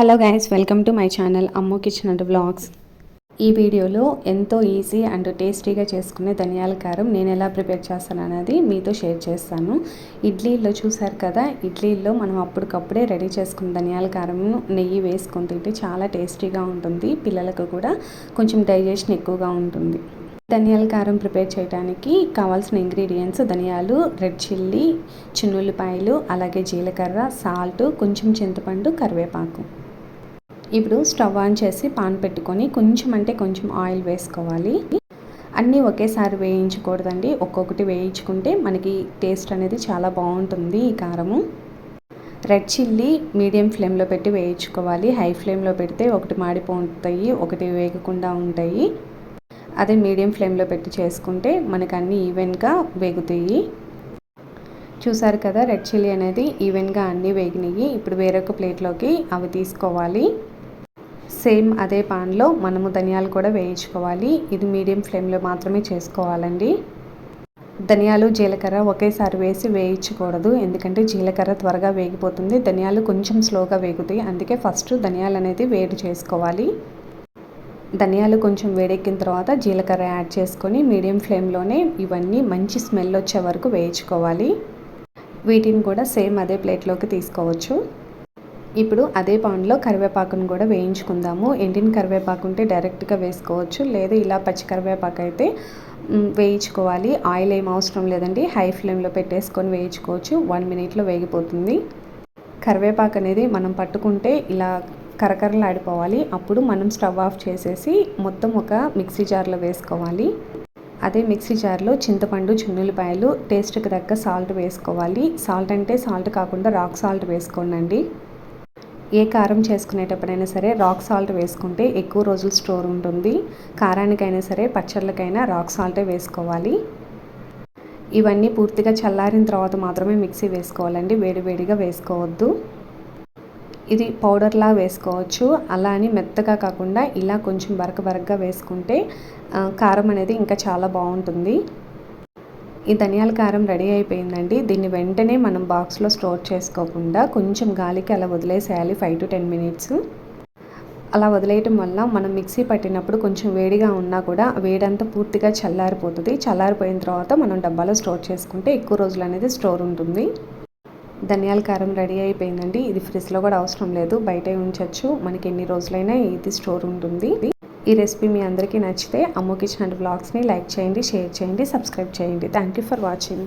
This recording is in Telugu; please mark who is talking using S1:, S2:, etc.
S1: Hello guys welcome to my channel Ammu kitchen and blogs ఈ వీడియోలో ఎంతో ఈజీ అండ్ టేస్టీగా చేసుకునే ధనియాల కారం నేను ఎలా ప్రిపేర్ చేస్తాను అనేది మీతో షేర్ చేస్తాను. ఇడ్లీలో చూసారు కదా ఇడ్లీలో మనం అప్పటికప్పుడే రెడీ చేసుకున్న ధనియాల కారం నెయ్యి వేసుకొని తింటే చాలా టేస్టీగా ఉంటుంది పిల్లలకు కూడా కొంచెం డైజెషన్ ఎక్కువగా ఉంటుంది. ధనియాల కారం ప్రిపేర్ చేయడానికి కావాల్సిన ఇంగ్రీడియంట్స్ ధనియాలు రెడ్ చిల్లీ చిన్నుల్లిపాయలు అలాగే జీలకర్ర సాల్ట్ కొంచెం చింతపండు కరివేపాకు. ఇప్పుడు స్టవ్ ఆన్ చేసి పాన్ పెట్టుకొని కొంచెం అంటే కొంచెం ఆయిల్ వేసుకోవాలి. అన్నీ ఒకేసారి వేయించకూడదండి. ఒక్కొక్కటి వేయించుకుంటే మనకి టేస్ట్ అనేది చాలా బాగుంటుంది ఈ కారము. రెడ్ చిల్లీ మీడియం ఫ్లేమ్లో పెట్టి వేయించుకోవాలి. హై ఫ్లేమ్లో పెడితే ఒకటి మాడిపోతాయి ఒకటి వేగకుండా ఉంటాయి. అదే మీడియం ఫ్లేమ్లో పెట్టి చేసుకుంటే మనకు అన్నీ ఈవెన్గా వేగుతాయి. చూసారు కదా రెడ్ చిల్లీ అనేది ఈవెన్గా అన్నీ వేగినాయి. ఇప్పుడు వేరొక ప్లేట్లోకి అవి తీసుకోవాలి. సేమ్ అదే పాన్లో మనము ధనియాలు కూడా వేయించుకోవాలి. ఇది మీడియం ఫ్లేమ్లో మాత్రమే చేసుకోవాలండి. ధనియాలు జీలకర్ర ఒకేసారి వేసి వేయించకూడదు. ఎందుకంటే జీలకర్ర త్వరగా వేగిపోతుంది. ధనియాలు కొంచెం స్లోగా వేగుతాయి. అందుకే ఫస్ట్ ధనియాలు అనేది వేడి చేసుకోవాలి. ధనియాలు కొంచెం వేడెక్కిన తర్వాత జీలకర్ర యాడ్ చేసుకొని మీడియం ఫ్లేమ్లోనే ఇవన్నీ మంచి స్మెల్ వచ్చే వరకు వేయించుకోవాలి. వీటిని కూడా సేమ్ అదే ప్లేట్లోకి తీసుకోవచ్చు. ఇప్పుడు అదే పాన్లో కరివేపాకును కూడా వేయించుకుందాము. ఎండిన కరివేపాకు ఉంటే డైరెక్ట్గా వేసుకోవచ్చు. లేదా ఇలా పచ్చి కరివేపాకు అయితే వేయించుకోవాలి. ఆయిల్ ఏం అవసరం లేదండి. హై ఫ్లేమ్లో పెట్టేసుకొని వేయించుకోవచ్చు. వన్ మినిట్లో వేగిపోతుంది. కరివేపాకు అనేది మనం పట్టుకుంటే ఇలా కరకరలాడిపోవాలి. అప్పుడు మనం స్టవ్ ఆఫ్ చేసేసి మొత్తం ఒక మిక్సీ జార్లో వేసుకోవాలి. అదే మిక్సీ జార్లో చింతపండు చున్నులపాయలు టేస్ట్కి తగ్గ సాల్ట్ వేసుకోవాలి. సాల్ట్ అంటే సాల్ట్ కాకుండా రాక్ సాల్ట్ వేసుకోండి ఏ కారం చేసుకునేటప్పుడైనా సరే రాక్ సాల్ట్ వేసుకుంటే ఎక్కువ రోజులు స్టోర్ ఉంటుంది. కారానికైనా సరే పచ్చళ్ళకైనా రాక్ సాల్టే వేసుకోవాలి. ఇవన్నీ పూర్తిగా చల్లారిన తర్వాత మాత్రమే మిక్సీ వేసుకోవాలండి. వేడివేడిగా వేసుకోవద్దు. ఇది పౌడర్లా వేసుకోవచ్చు. అలా అని మెత్తగా కాకుండా ఇలా కొంచెం బరక బరకగా వేసుకుంటే కారం అనేది ఇంకా చాలా బాగుంటుంది. ఈ ధనియాల కారం రెడీ అయిపోయిందండి. దీన్ని వెంటనే మనం బాక్స్లో స్టోర్ చేసుకోకుండా కొంచెం గాలికి అలా వదిలేసేయాలి ఫైవ్ టు టెన్ మినిట్స్. అలా వదిలేయటం వల్ల మనం మిక్సీ పట్టినప్పుడు కొంచెం వేడిగా ఉన్నా కూడా వేడంతా పూర్తిగా చల్లారిపోతుంది. చల్లారిపోయిన తర్వాత మనం డబ్బాలో స్టోర్ చేసుకుంటే ఎక్కువ రోజులు అనేది స్టోర్ ఉంటుంది. ధనియాల కారం రెడీ అయిపోయిందండి. ఇది ఫ్రిడ్జ్లో కూడా అవసరం లేదు. బయటే ఉంచవచ్చు మనకి ఎన్ని రోజులైనా ఇది స్టోర్ ఉంటుంది. ఈ రెసిపీ మీ అందరికీ నచ్చితే అమ్ము కిచెన్ అండ్ బ్లాగ్స్ని లైక్ చేయండి షేర్ చేయండి సబ్స్క్రైబ్ చేయండి. Thank you for watching